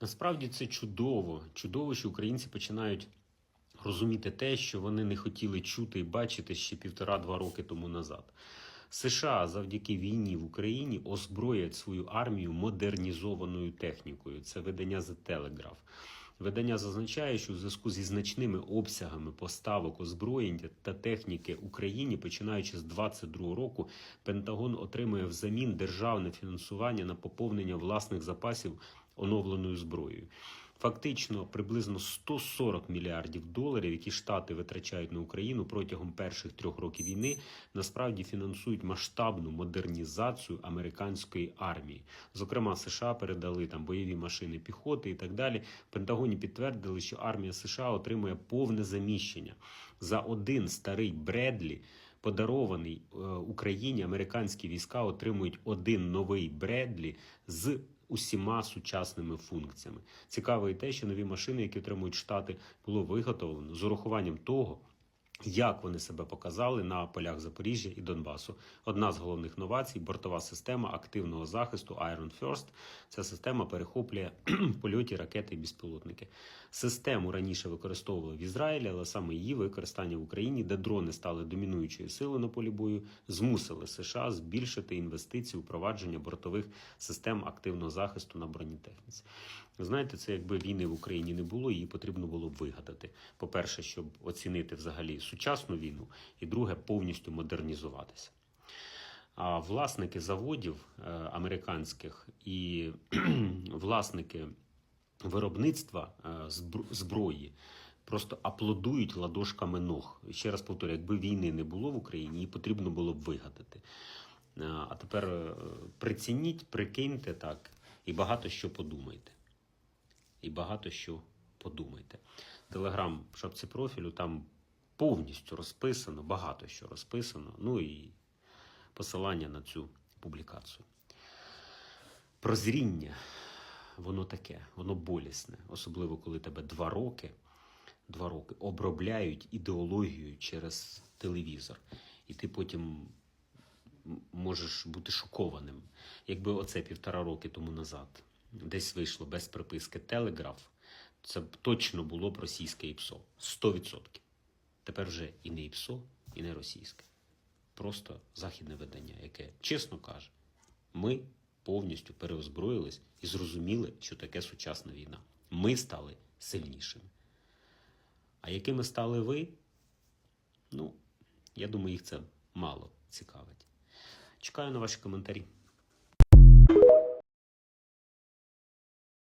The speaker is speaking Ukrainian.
Насправді це чудово. Чудово, що українці починають розуміти те, що вони не хотіли чути і бачити ще півтора-два роки тому назад. США завдяки війні в Україні озброять свою армію модернізованою технікою. Це видання The Telegraph. Видання зазначає, що у зв'язку зі значними обсягами поставок озброєння та техніки Україні, починаючи з 2022 року, Пентагон отримує взамін державне фінансування на поповнення власних запасів оновленою зброєю. Фактично, приблизно 140 мільярдів доларів, які штати витрачають на Україну протягом перших трьох років війни, насправді фінансують масштабну модернізацію американської армії. Зокрема, США передали там бойові машини піхоти і так далі. В Пентагоні підтвердили, що армія США отримує повне заміщення за один старий Бредлі. Подарований е, Україні американські війська отримують один новий Бредлі з усіма сучасними функціями. Цікаво і те, що нові машини, які отримують штати, було виготовлено з урахуванням того. Як вони себе показали на полях Запоріжжя і Донбасу? Одна з головних новацій бортова система активного захисту Iron First. Ця система перехоплює в польоті ракети і безпілотники. Систему раніше використовували в Ізраїлі, але саме її використання в Україні, де дрони стали домінуючою силою на полі бою, змусили США збільшити інвестиції у впровадження бортових систем активного захисту на бронетехніці. Знаєте, це якби війни в Україні не було, її потрібно було б вигадати. По-перше, щоб оцінити взагалі сучасну війну, і друге повністю модернізуватися. А власники заводів е, американських і власники виробництва е, зброї просто аплодують ладошками ног. Ще раз повторю, якби війни не було в Україні, її потрібно було б вигадати. Е, А тепер прицініть, прикиньте так, і багато що подумайте. І багато що подумайте. Телеграм шапці профілю там повністю розписано, багато що розписано. Ну і посилання на цю публікацію. Прозріння, воно таке, воно болісне, особливо коли тебе два роки, два роки обробляють ідеологію через телевізор, і ти потім можеш бути шокованим. Якби оце півтора роки тому назад десь вийшло без приписки Телеграф, це точно було б російське ІПСО. 100%. Тепер вже і не ІПСО, і не російське. Просто західне видання, яке чесно каже, ми повністю переозброїлись і зрозуміли, що таке сучасна війна. Ми стали сильнішими. А якими стали ви? Ну, я думаю, їх це мало цікавить. Чекаю на ваші коментарі.